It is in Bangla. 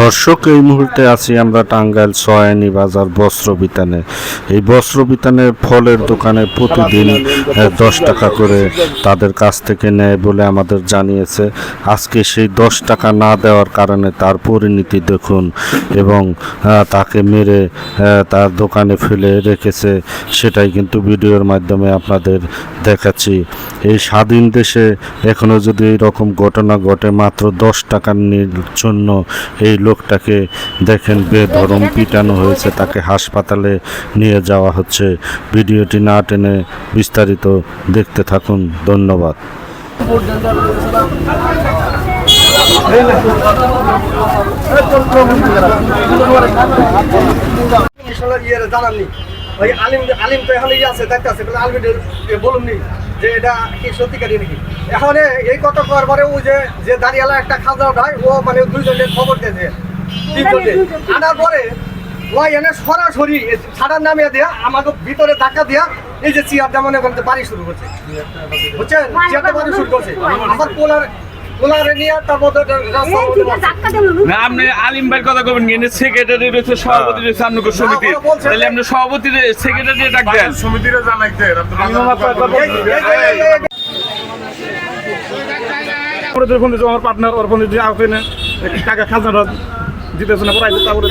দর্শক, এই মুহূর্তে আছি আমরা টাঙ্গাইল সয়ানি বাজার বস্ত্র বিতানে। এই বস্ত্র বিতানের ফলের দোকানে প্রতিদিন দশ টাকা করে তাদের কাছ থেকে নেয় বলে আমাদের জানিয়েছে। আজকে সেই দশ টাকা না দেওয়ার কারণে তার পরিণতি দেখুন এবং তাকে মেরে তার দোকানে ফেলে রেখেছে, সেটাই কিন্তু ভিডিওর মাধ্যমে আপনাদের দেখাচ্ছি। এই স্বাধীন দেশে এখনও যদি এরকম ঘটনা ঘটে মাত্র দশ টাকার জন্য, এই লোকটাকে দেখেন বেধরম পিটানো হয়েছে, তাকে হাসপাতালে নিয়ে যাওয়া হচ্ছে। ভিডিওটি না টেনে বিস্তারিত দেখতে থাকুন, ধন্যবাদ। ইয়ে জানাননি ওই আলিম আলিম তো এখন ইয়ে আছে দেখতে আছে বলে আলিম বলুননি যে এটা কি সত্যিকারী নাকি? এখন এই কথা করার পরে ও যে যে দাঁড়িয়ালা একটা খাজা উঠায় ও মানে দুইজনের খবর দিয়েছে তিনজনে। আনার পরে ও এনে সরাসরি ছাড়ার নামিয়ে দেয়া আমাকে ভিতরে ধাক্কা দেয়া এই যে চেয়ারটা মনে করতে বাড়ি শুরু করছে। বুঝছেন? চেয়ারটা বাড়ি শুরু করছে। আমার পোলার না আপনি আলিম ভাইয়ের কথা বলবেন কিন্তু সেক্রেটারি রয়েছে সভাপতি রয়েছে আপনাকে সমিতি তাহলে আপনি সভাপতি সেক্রেটারি ডাক দেন। সমিতিরে জানাইতে আমাদের আমার পার্টনার ওর ফোন দিচ্ছে আপনি টাকা খাজনা দিতেছে না পড়াইতে তারপরে